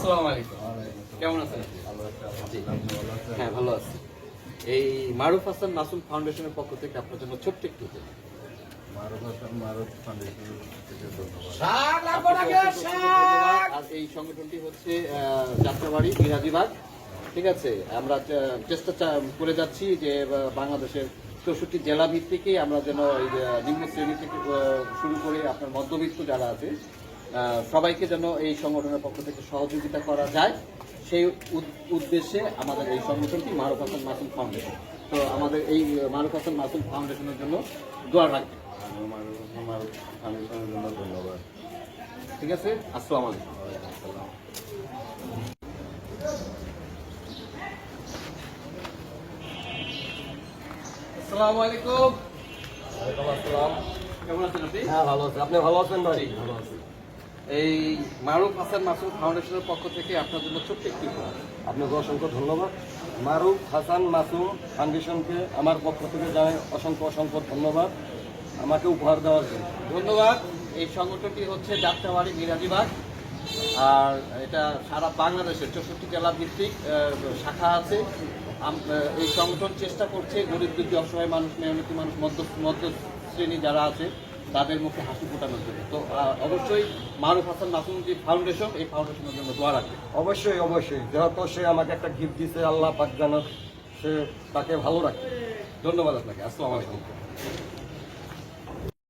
আসসালামু আলাইকুম। কেমন আছেন হ্যাঁ ভালো আছি। এই মারুফ হাসান মাসুম ফাউন্ডেশনের পক্ষ থেকে আপনার জন্য ছোট্ট একটু উপহার। মারুফ হাসান মারুফ ফাউন্ডেশন থেকে ধন্যবাদ। আর এই সংগঠনটি হচ্ছে আহ, যাত্রাবাড়ি ঠিক আছে? আমরা চেষ্টা করে যাচ্ছি যে বাংলাদেশের চৌষট্টি জেলা ভিত্তিকে আমরা যেন এই নিম্ন শ্রেণি থেকে শুরু করে আপনার মধ্যবিত্ত যারা আছে সবাইকে যেন এই সংগঠনের পক্ষ থেকে সহযোগিতা করা যায়। সেই উদ্দেশ্যে আমাদের এই সংগঠনটি মারুফ হাসান মাসুম ফাউন্ডেশন। তো আমাদের এই মারুফ হাসান মাসুম ফাউন্ডেশনের জন্য দোয়া রাখবেন আমি মারুফ হাসান মারুফ ফাউন্ডেশনের জন্য ধন্যবাদ। ঠিক আছে? আসসালামু আলাইকুম। আসসালামু আলাইকুম। ওয়ালাইকুম আসসালাম। কেমন আছেন আপনি? হ্যাঁ ভালো আছি। আপনি ভালো আছেন ভাই? ভালো আছি। এই মারুফ হাসান মাসুদ ফাউন্ডেশনের পক্ষ থেকে আপনার জন্য ছোট্ট একটি আপনাকে অসংখ্য ধন্যবাদ। মারুফ হাসান মাসুম ফাউন্ডেশনকে আমার পক্ষ থেকে জানাই অসংখ্য অসংখ্য ধন্যবাদ। আমাকে উপহার দেওয়ার জন্য। ধন্যবাদ। এই সংগঠনটি হচ্ছে যাত্রাবাড়ি মিরাজিবাগ আর এটা সারা বাংলাদেশের চৌষট্টি জেলা ভিত্তিক শাখা আছে। এই সংগঠন চেষ্টা করছে গরিব দুঃখী অসহায় মানুষ মেহনতি মানুষ মধ্য মধ্য শ্রেণি যারা আছে তাদের মুখে হাসি ফোটানোর জন্য তো অবশ্যই মারুফ হাসান মাসুম যে ফাউন্ডেশন এই ফাউন্ডেশনের জন্য দোয়া রাখবে অবশ্যই অবশ্যই। যেহেতু সে আমাকে একটা গিফট দিছে আল্লাহ পাক জানাত সে তাকে ভালো রাখে। ধন্যবাদ আপনাকে। আসসালামু আলাইকুম।